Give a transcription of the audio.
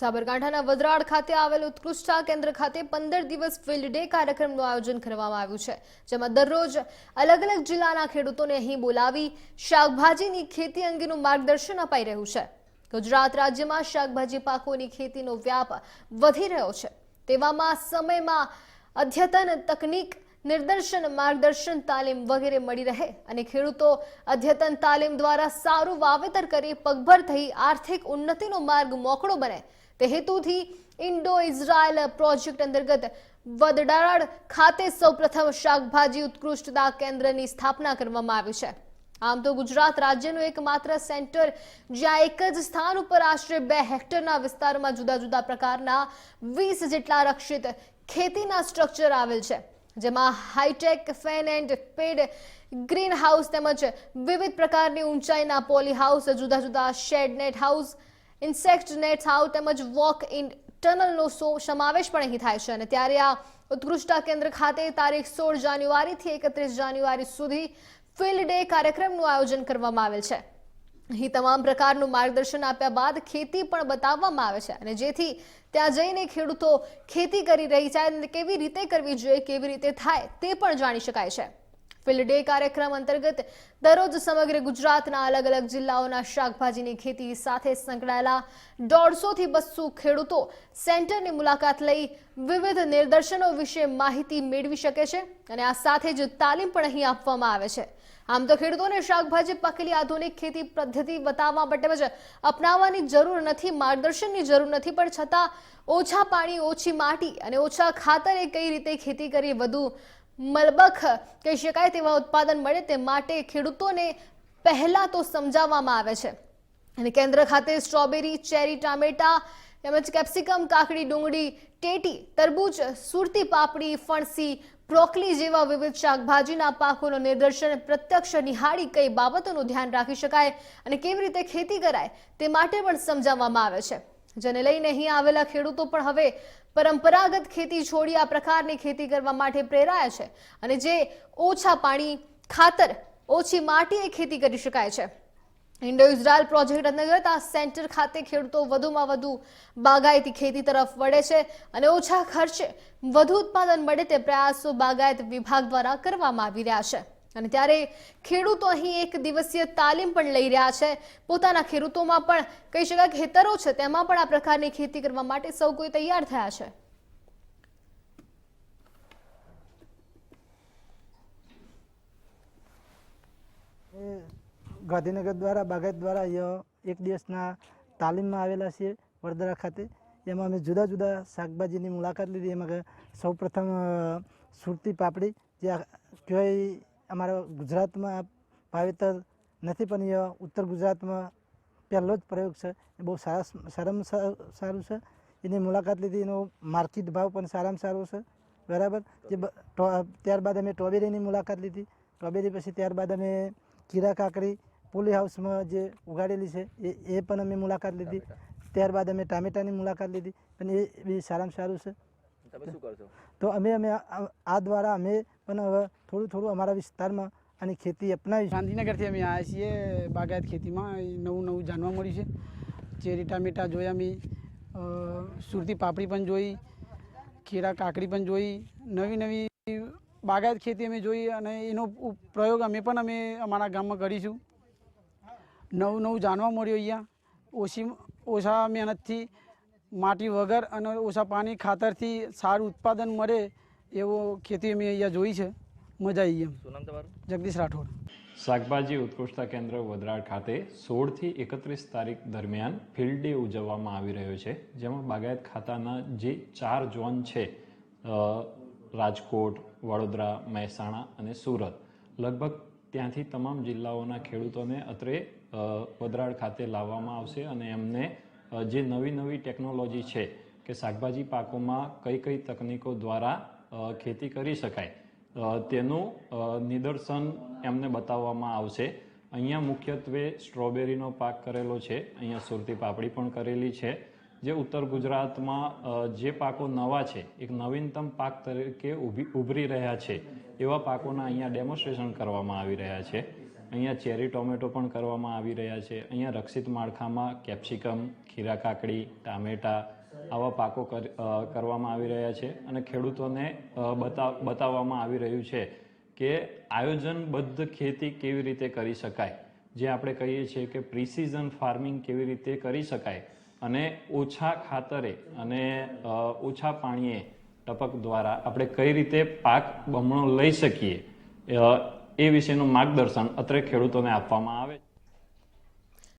સાબરકાંઠાના વદરાડ ખાતે આવેલ ઉત્કૃષ્ટતા કેન્દ્ર ખાતે પંદર દિવસ ફિલ્ડ ડે કાર્યક્રમનું આયોજન કરવામાં આવ્યું છે, જેમાં દરરોજ અલગ અલગ જિલ્લાના ખેડૂતોને અહીં બોલાવી શાકભાજીની ખેતી અંગેનું માર્ગદર્શન અપાઈ રહ્યું છે. ગુજરાત રાજ્યમાં શાકભાજી પાકોની ખેતીનો વ્યાપ વધી રહ્યો છે. તેવામાં સમયમાં અદ્યતન તકનીક નિર્દર્શન માર્ગદર્શન, તાલીમ વગેરે મળી રહે અને ખેડૂતો અદ્યતન તાલીમ દ્વારા સારું વાવેતર કરી પગભર થઈ આર્થિક ઉન્નતિનો માર્ગ મોકળો બને તે હેતુથી ઇન્ડો ઇઝરાયલ પ્રોજેક્ટ અંતર્ગત વદડાળ ખાતે સૌપ્રથમ શાકભાજી ઉત્કૃષ્ટતા કેન્દ્રની સ્થાપના કરવામાં આવી છે. આમ તો ગુજરાત રાજ્યનું એકમાત્ર સેન્ટર, જ્યાં એક જ સ્થાન ઉપર આશરે બે હેક્ટરના વિસ્તારમાં જુદા જુદા પ્રકારના વીસ જેટલા રક્ષિત ખેતીના સ્ટ્રક્ચર આવેલ છે, જેમાં hitech, fan and pad green house તેમજ વિવિધ પ્રકારની ઊંચાઈના પોલી હાઉસ જુદા જુદા shade net house insect net house તેમજ વોક ઇન ટનલનો સમાવેશ પણ અહીં થાય છે અને ત્યારે આ ઉત્કૃષ્ટા કેન્દ્ર ખાતે તારીખ સોળ જાન્યુઆરીથી એકત્રીસ જાન્યુઆરી સુધી ફિલ્ડ ડે કાર્યક્રમનું આયોજન કરવામાં આવેલ છે. અહીં તમામ પ્રકારનું માર્ગદર્શન આપ્યા બાદ ખેતી પણ બતાવવામાં આવે છે અને જેથી ત્યાં જઈને ખેડૂતો ખેતી કરી રહી છે અને કેવી રીતે કરવી જોઈએ, કેવી રીતે થાય તે પણ જાણી શકાય છે. ફિલ્ડ ડે કાર્યક્રમ અંતર્ગત દરરોજ સમગ્ર ગુજરાતના અલગ અલગ જિલ્લાઓના શાકભાજીની ખેતી સાથે સંકળાયેલા દોઢસોથી બસો ખેડૂતો સેન્ટરની મુલાકાત લઈ વિવિધ નિદર્શનો વિશે માહિતી મેળવી શકે છે અને આ સાથે જ તાલીમ પણ અહીં આપવામાં આવે છે. આમ તો ખેડૂતોને શાકભાજી, પાકેલી આધુનિક ખેતી પદ્ધતિ બતાવવા માટે જ અપનાવવાની જરૂર નથી, માર્ગદર્શનની જરૂર નથી, પણ છતાં ઓછા પાણી, ઓછી માટી અને ઓછા ખાતરે કઈ રીતે ખેતી કરી વધુ મલબખ કહી શકાય તેવા ઉત્પાદન મળે તે માટે ખેડૂતોને પહેલા તો સમજાવવામાં આવે છે. અને કેન્દ્ર ખાતે સ્ટ્રોબેરી, ચેરી, ટામેટા તેમજ કેપ્સિકમ, કાકડી, ડુંગળી, ટેટી, તરબૂચ, સુરતી પાપડી, ફણસી, બ્રોકલી જેવા વિવિધ શાકભાજીના પાકોનું નિદર્શન પ્રત્યક્ષ નિહાળી કઈ બાબતોનું ધ્યાન રાખી શકાય અને કેવી રીતે ખેતી કરાય તે માટે પણ સમજાવવામાં આવે છે. જેને લઈને અહીં આવેલા ખેડૂતો પણ હવે પરંપરાગત ખેતી છોડી આ પ્રકારની ખેતી કરવા માટે પ્રેરાયા છે અને જે ઓછા પાણી, ખાતર, ઓછી માટીએ ખેતી કરી શકાય છે. ઇન્ડો ઇઝરાયલ પ્રોજેક્ટ અંતર્ગત આ સેન્ટર ખાતે ખેડૂતો વધુમાં વધુ બાગાયતી ખેતી તરફ વળે છે અને ઓછા ખર્ચે વધુ ઉત્પાદન મળે તે પ્રયાસો બાગાયત વિભાગ દ્વારા કરવામાં આવી રહ્યા છે. અને ત્યારે ખેડૂતો અહીં એક દિવસીય તાલીમ પણ લઈ રહ્યા છે. પોતાના ખેડૂતોમાં પણ કહી શકાય ખેતરો છે, તેમાં પણ આ પ્રકારની ખેતી કરવા માટે સૌ કોઈ તૈયાર થયા છે. ગાંધીનગર દ્વારા, બાગાયત દ્વારા એક દિવસના તાલીમમાં આવેલા છીએ વડોદરા ખાતે. એમાં અમે જુદા જુદા શાકભાજીની મુલાકાત લીધી. એમાં સૌ પ્રથમ સુરતી પાપડી, જે કહેવાય અમારા ગુજરાતમાં વાવેતર નથી, પણ એ ઉત્તર ગુજરાતમાં પહેલો જ પ્રયોગ છે. એ બહુ સારા સારામાં સારું છે. એની મુલાકાત લીધી, એનો માર્કેટ ભાવ પણ સારામાં સારો છે. બરાબર? જે ત્યારબાદ અમે સ્ટ્રોબેરીની મુલાકાત લીધી. સ્ટ્રોબેરી પછી ત્યારબાદ અમે કીરા કાકડી પોલી હાઉસમાં જે ઉગાડેલી છે, એ એ પણ અમે મુલાકાત લીધી. ત્યારબાદ અમે ટામેટાની મુલાકાત લીધી. અને એ બી સારામાં સારું છે. તમે શું કરશો? તો અમે અમે આ- દ્વારા અમે પણ હવે થોડું થોડું અમારા વિસ્તારમાં આની ખેતી અપનાવી ગાંધીનગરથી અમે આવ્યા છીએ બાગાયત ખેતીમાં. નવું નવું જાણવા મળ્યું છે. ચેરી ટામેટા જોયા અમે સુરતી પાપડી પણ જોઈ ખીરા કાકડી પણ જોઈ નવી નવી બાગાયત ખેતી અમે જોઈ અને એનો ઉપ- પ્રયોગ અમે પણ અમે અમારા ગામમાં કરીશું. નવું નવું જાણવા મળ્યું અહીંયા. ઓછી ઓછા મહેનતથી માટી વગર અને ઓછા પાણી ખાતરથી સારું ઉત્પાદન મળે એવો ખેતી અમે અહીંયા જોઈ છે. મજા આવી એમ. શું નામ તમારું? જગદીશ રાઠોડ. શાકભાજી ઉત્કૃષ્ટતા કેન્દ્ર વડરાડ ખાતે સોળથી એકત્રીસ તારીખ દરમિયાન ફિલ્ડ ડે ઉજવવામાં આવી રહ્યો છે જેમાં બાગાયત ખાતાના જે ચાર ઝોન છે રાજકોટ વડોદરા મહેસાણા અને સુરત. લગભગ ત્યાંથી તમામ જિલ્લાઓના ખેડૂતોને અત્રે અ, ખાતે લાવવામાં આવશે અને એમને જે નવી નવી ટેકનોલોજી છે કે શાકભાજી પાકોમાં કઈ કઈ તકનીકો દ્વારા ખેતી કરી શકાય તેનું નિદર્શન એમને બતાવવામાં આવશે. અહીંયા મુખ્યત્વે સ્ટ્રોબેરીનો પાક કરેલો છે, અહીંયા સુરતી પાપડી પણ કરેલી છે. જે ઉત્તર ગુજરાતમાં જે પાકો નવા છે, એક નવીનતમ પાક તરીકે ઉભરી રહ્યા છે, એવા પાકોના અહીંયા ડેમોન્સ્ટ્રેશન કરવામાં આવી રહ્યા છે. અહીંયા ચેરી ટોમેટો પણ કરવામાં આવી રહ્યા છે. અહીંયા રક્ષિત માળખામાં કેપ્સિકમ, ખીરા કાકડી, ટામેટા આવા પાકો કર- કરવામાં આવી રહ્યા છે અને ખેડૂતોને બતા, બતાવવામાં આવી રહ્યું છે કે આયોજનબદ્ધ ખેતી કેવી રીતે કરી શકાય. જે આપણે કહીએ છીએ કે પ્રિસિઝન ફાર્મિંગ કેવી રીતે કરી શકાય અને ઓછા ખાતરે અને ઓછા પાણીએ ટપક દ્વારા આપણે કઈ રીતે પાક બમણો લઈ શકીએ. એ વિશેનું માર્ગદર્શન અત્રે ખેડૂતોને આપવામાં આવે છે.